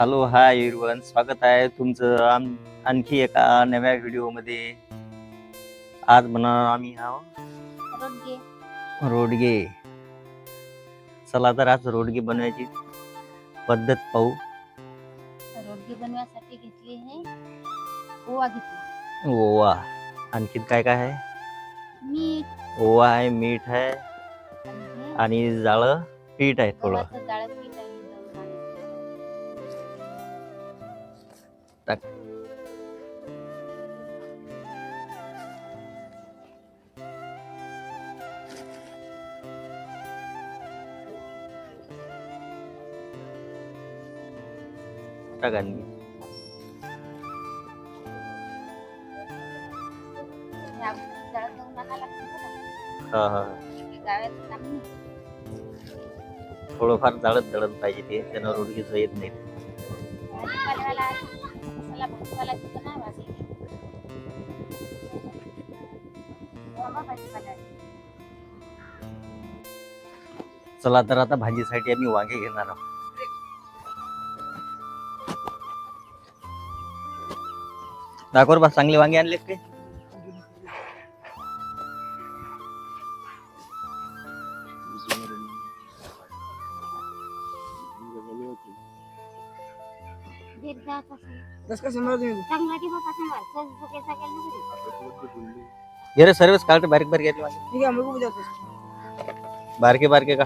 Hello hi everyone स्वागत आहे तुमचं आम आणखी एका नव्या व्हिडिओमध्ये आज बनवणार आम्ही हा रोडगे. चला तर आज रोडगे बनवायची पद्धत पाहू. रोडगे बनवायसाठी घेतली हे ओवा घेतला. ओवा. आणखीन काय काय आहे? मीठ. ओवा आहे मीठ आहे आणि जाळं पीठ आहे थोडं. टाक हा हा. थोडंफार जाळत दळत पाहिजे ते त्यांना रोडगीच येत नाही. भाजीपाल्यावाला आला, मसाला भाजीपाला तिथं नाही वाजले. चला तर आता भाजीसाठी आम्ही वांगे घेणार आहोत दाखवर बा चांगले वांगे आणलेत काय दीड दहाचा सण. दस का शंभर तुम्ही चांगला दिवस असेल बा. फेसबुकचा गेला ना घरी. घे रे सर्वच काढते बारीक बारीक घेतले वांगे ठीक आहे मग जातो बारके बारके का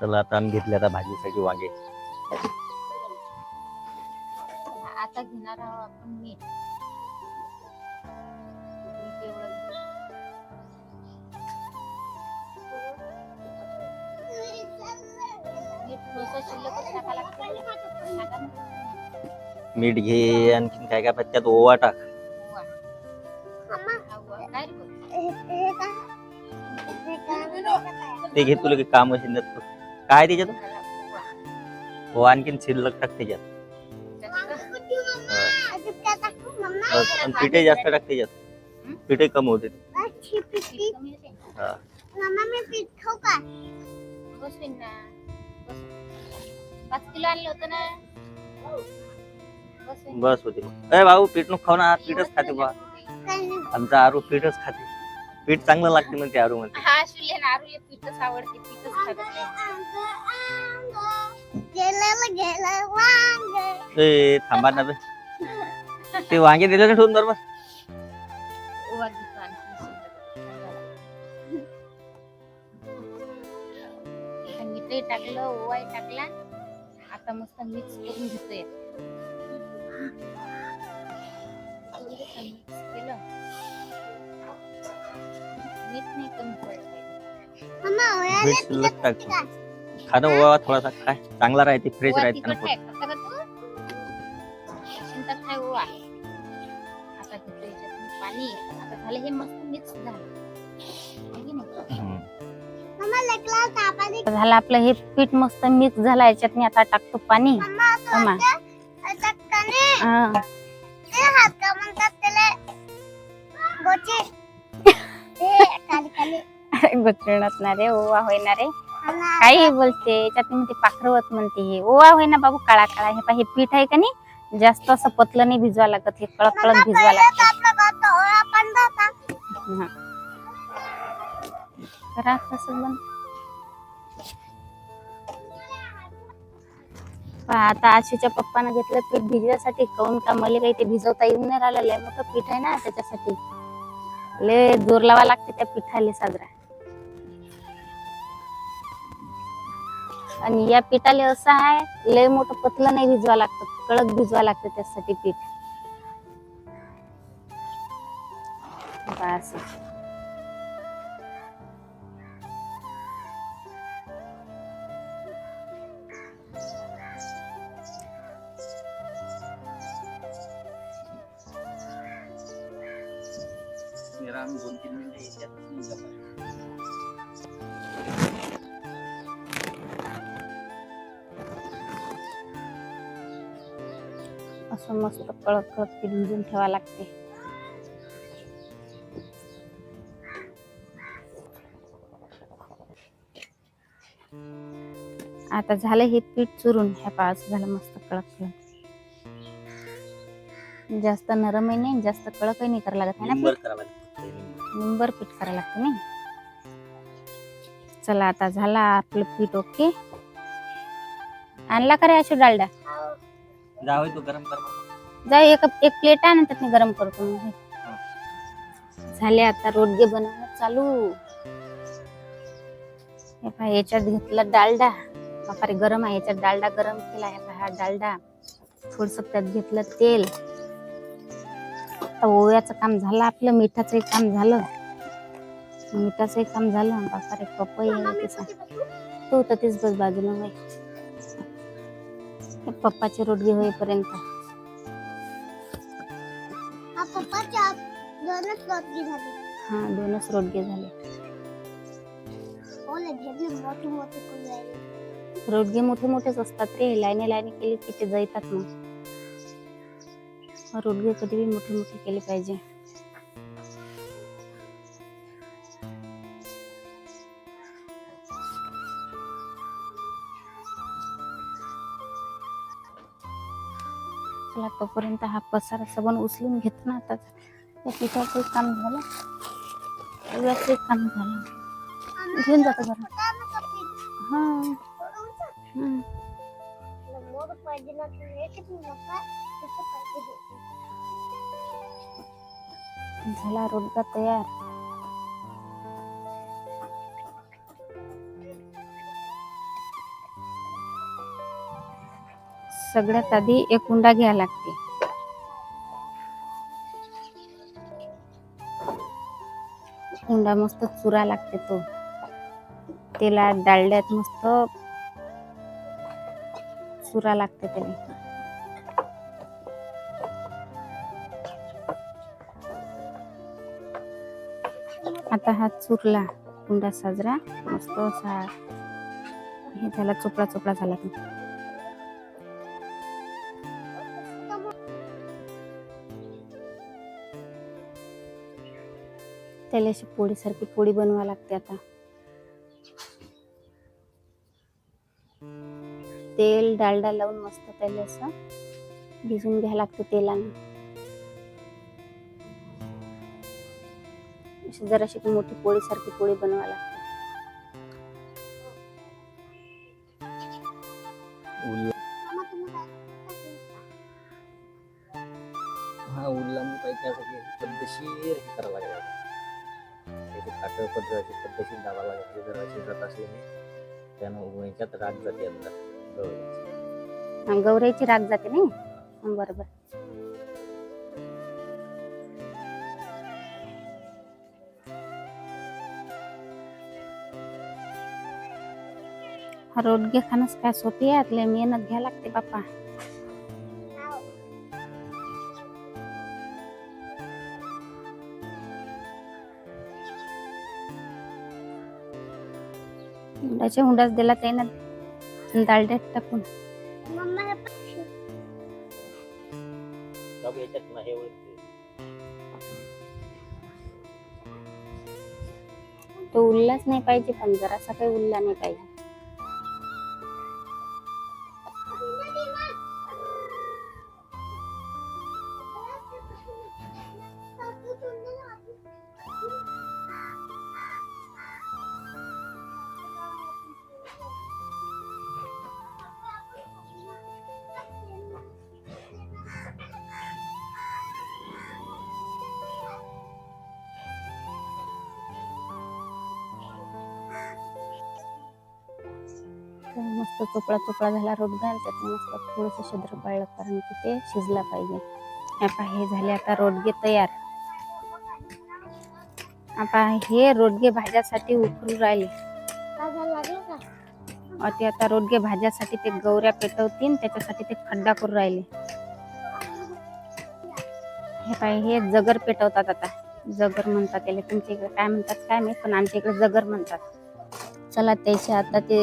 चला आता आम्ही घेतले आता भाजीसाठी वांगे आता घेणार आहोत आपण मीठ मीठ घे आणखीन काय काय त्यात ओवा टाक. हा. ते घे तुला की काम असेल काय त्याच्यात. हो आणखीन शिल्लक टाक त्याच्यात पिठे जास्त टाक त्याच्यात पिठे कमी होते पीठ कमी होते. हा. ना. बस. पाच किलो आणलं होतं ना. बस अरे भाऊ पीठ नको खाऊ ना पीठच खाते बा आमचा आरू पीठच खाते पीठ चांगलं लागते म्हणते आरू म्हणते हा ना आरूले पीठच आवडते पीठच खात नाही. ए थांबा ना बे ते वांगे दिले ना ठेवून बरोबर मीठही टाकलं ओवाही टाकला. आता मस्त मिक्स करून घेतोय. मिक्स केलं मीठ नाही कमी पडलं मीठ शिल्लक टाक खाणं ओवा थोडासा काय चांगला राहते फ्रेश राहते झालं आपलं हे पीठ मस्त मिक्स झालं याच्यात मी आता टाकतो पाणी. ना रे ओवा होईना रे. काही बोलते याच्यात म्हणते पाखरवत म्हणते हे. ओवा होईना बाबू काळा काळा. हे पहा हे पीठ आहे का नाही? जास्त असं पतलं नाही भिजवा लागत हे कळक कळक भिजवा लागत. हा. करा तसं बन आता आशीच्या पप्पानं घेतलं पीठ भिजण्यासाठी काऊन का मला काही ते भिजवता येऊन नाही राहिलं लय मोठं पीठ आहे ना त्याच्यासाठी. लय जोर लावा लागते त्या पिठाले साजरा. आणि या पिठाले असं आहे लय मोठं पतलं नाही भिजवा लागतं कडक भिजवा लागतं त्यासाठी पीठ. बस. दोन तीन मिनिटं याच्यात असं मस्त पीठ भिजून ठेवा लागते. आता झालं हे पीठ चुरून ह्या पाच झालं मस्त कडक जास्त नरमही नाही जास्त कडकही नाही करायला लागत आहे ना निंबर. पीठ करायला लागते नाही. चला आता झाला आपलं पीठ ओके. आणला का रे अशो डालडा? जावई तो गरम कर. बाबा. जा एक एक प्लेट आण त्यात मी गरम करतो. झाले आता रोडगे बनवणं चालू. हे याच्यात घेतला डालडा. बापारे गरम आहे. याच्यात डालडा गरम केला हे हा डालडा. थोडस त्यात घेतलं तेल. आता ओव्याचं काम झालं आपलं मिठाचंही काम झालं. मिठाचंही काम झालं. बापारे पपई आहे तिचा तो तर तीच बस बाजूला होय पप्पाचे रोडगे होईपर्यंत. हा दोनच रोडगे झाले. रोडगे मोठे मोठेच असतात रे. लाईने लाईने केली की ते जळतात मग. रोडगे कधी बी मोठे मोठे केले पाहिजे. चला तोपर्यंत हा पसारा सबन उचलून घेतो ना आता. या पिठाचं काम झालं. ओव्याचं काम झालं. घेऊन जातो बरं हा. पाहिजे झाला रोडगा तयार. सगळ्यात आधी एक कुंडा घ्यावा लागते. कुंडा मस्त चुरा लागते तो. त्याला डाळल्यात मस्त चुरा लागते त्याला. आता हा चुरला कुंडा साजरा मस्त असा हे झाला चोपडा चोपडा झाला. की त्याला अशी पोळीसारखी पोळी बनवा लागते आता. तेल डालडा लावून मस्त त्याला असं भिजून घ्यायला लागतं तेलाने. अशी जराशी मोठी पोळी सारखी पोळी बनवा लागते. हा उरला पाहिजे त्यासाठी पद्धतशीर हे करावं लागेल. त्याची काटं पद्धत पद्धतशीर दाबा लागेल जर अशी जात असल्याने त्यानं याच्यात राग जाते. हा, गौराईची राग जाते नाही? बरोबर रोडगे खाणंच काय सोपी आहे आपल्या मेहनत घ्या लागते बाप्पा. हुंडाच्या हुंडाच दिला त्यानं. दालड्यात टाकून. तो उरलाच नाही पाहिजे पण जरासा काही उरला नाही पाहिजे. तो मस्त चोपडा झाला रोट घाल त्यात मस्त थोडंसं छिद्र पडलं कारण की ते शिजला पाहिजे. आता हे झाले आता रोडगे तयार. आता हे रोडगे भाज्यासाठी उकरू राहिले. ते आता रोडगे भाज्यासाठी ते गौऱ्या पेटवतील त्याच्यासाठी ते खड्डा करू राहिले. हे काय हे जगर पेटवतात आता. जगर म्हणतात त्याला तुमच्या इकडे काय म्हणतात काय माहीत पण आमच्या इकडे जगर म्हणतात. चला त्याचे आता ते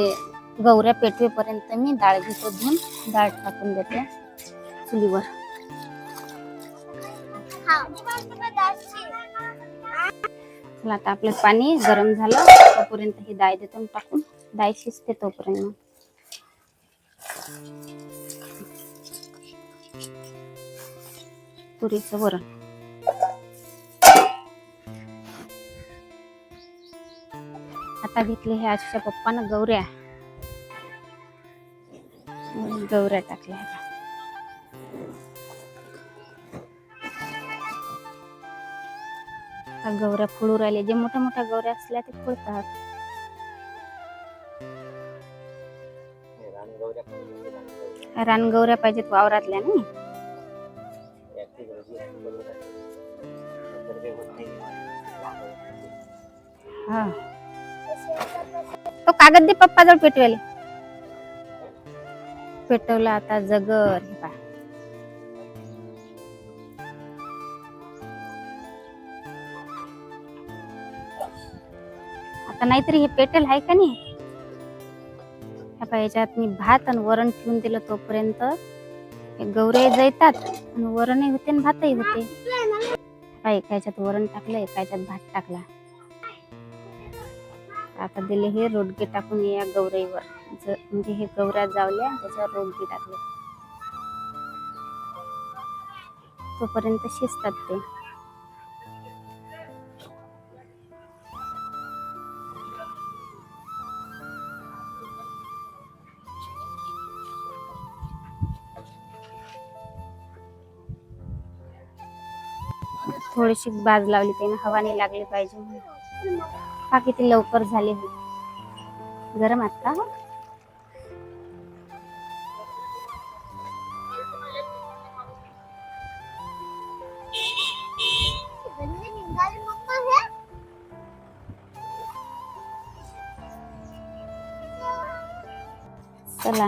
गौऱ्या पेटवेपर्यंत मी डाळ घेतो डाळ टाकून देते चुलीवर. चला आता आपलं पाणी गरम झालं तोपर्यंत ही डाळ देतो टाकून डाळ शिजते तोपर्यंत. पुरीचं वरण. आता घेतले हे आजच्या पप्पानं गौऱ्या. गौऱ्या टाकल्या आता. गौऱ्या फुलू राहिले. जे मोठ्या मोठ्या गौऱ्या असल्या ते फुलतात. रानगौऱ्या. रानगौऱ्या पाहिजेत वावरातल्या नाही. हा. तो कागद दे पप्पाजवळ पेटवायला पेटवलं आता जगर हे पहा. आता नाहीतरी हे पेटेल आहे का नाही? ह्या याच्यात मी भात आणि वरण ठेवून दिलं तोपर्यंत. गौरे जळतात आणि वरणही होते आणि भातही होते. काय एका याच्यात वरण टाकलं एका भात टाकला. आता दिले हे रोडगे टाकून या गौराईवर म्हणजे हे गौऱ्या जावल्या त्याच्यावर रोडगे टाकले. तोपर्यंत शिजतात ते. थोडीशी बाज लावली त्याने हवा नाही लागली पाहिजे म्हणून. हा किती लवकर झाले होते. गरम आहात का हो? चला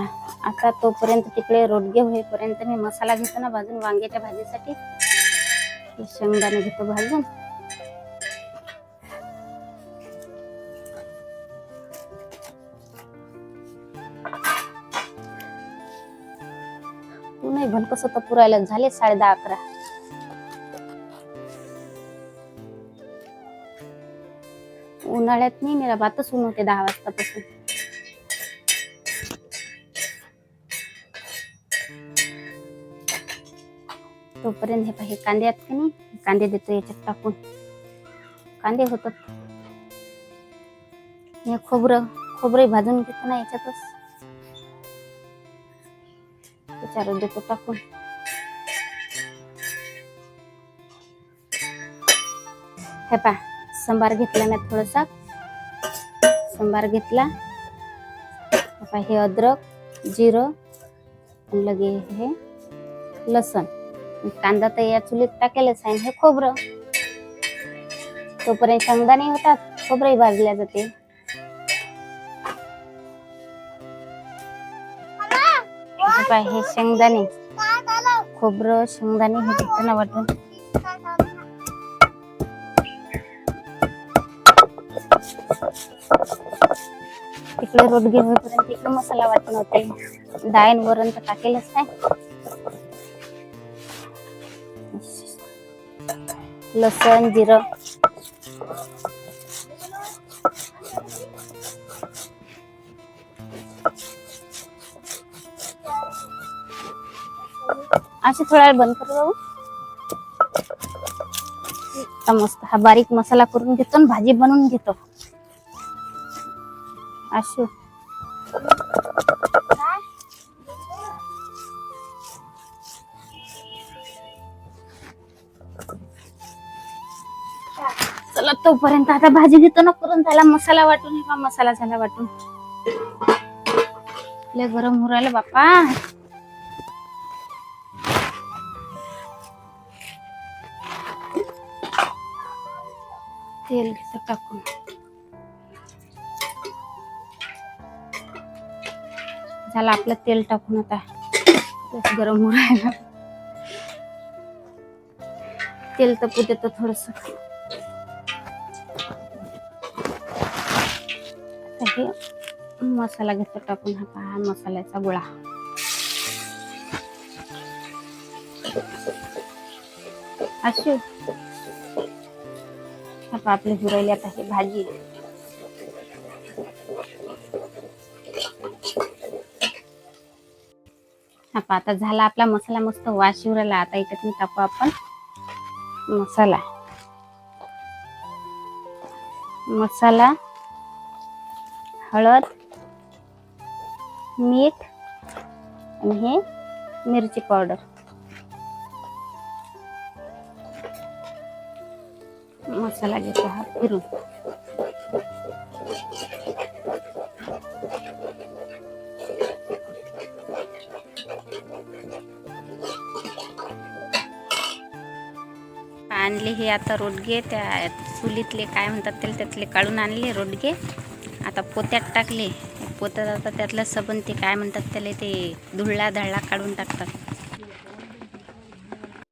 आता तोपर्यंत तिकडे रोडगे होईपर्यंत मी मसाला घेतो ना भाजून वांग्याच्या भाजीसाठी. शेंगदाणे घेतो भाजून. तू कसं तर पुरायला झाले साडे दहा अकरा. उन्हाळ्यात नाही मेरा भातच ऊन होते दहा वाजतापासून. तोपर्यंत हे पाहिजे कांदे आहेत का नाही? कांदे देतो याच्यात टाकून. कांदे होतात. हे खोबरं खोबरं भाजून घेतो ना याच्यातच. त्याच्यावर देतो टाकून हे पा सांबार घेतला मी थोडासा सांबार घेतला हे पहा, हे अद्रक जिरं लगे हे लसण कांदा तर या चुलीत टाकेलच आहे हे खोबरं तोपर्यंत शेंगदाणे होतात खोबरंही भाजल्या जाते हे हे शेंगदाणे. खोबर खोबरं शेंगदाणे हे घेताना वाटून. तिकडे रोडगे होईपर्यंत तिकडे मसाला वाटून होते डायन वरण तर टाकेलच काय? लसण जिरं. असे थोडा वेळ बंद करू जाऊ आता मस्त हा बारीक मसाला करून घेतो आणि भाजी बनवून घेतो. आशू. चला तोपर्यंत आता भाजी घेतो ना करून त्याला मसाला वाटून का मसाला झाला वाटून. लय गरम होऊ बापा तेल घेतो टाकून. झालं आपलं तेल टाकून आता. गरम होऊ राहिलं. तेल तपू देतो थोडस. हे मसाला घेतो टाकून हा पहा मसाल्याचा गोळा. अशी. आता आपली भुरायली आता ही भाजी आता आता झाला आपला मसाला मस्त वास राहिला आता इकडे टाकू आपण मसाला. मसाला हळद मीठ आणि हे मिरची पावडर. मसाला घेतो हा फिरून. आणले हे आता रोडगे त्या चुलीतले काय म्हणतात त्याला त्यातले काढून आणले रोडगे. आता पोत्यात टाकले. पोत्यात आता त्यातलं सबन ते काय म्हणतात त्याला ते धुळला धळला काढून टाकतात.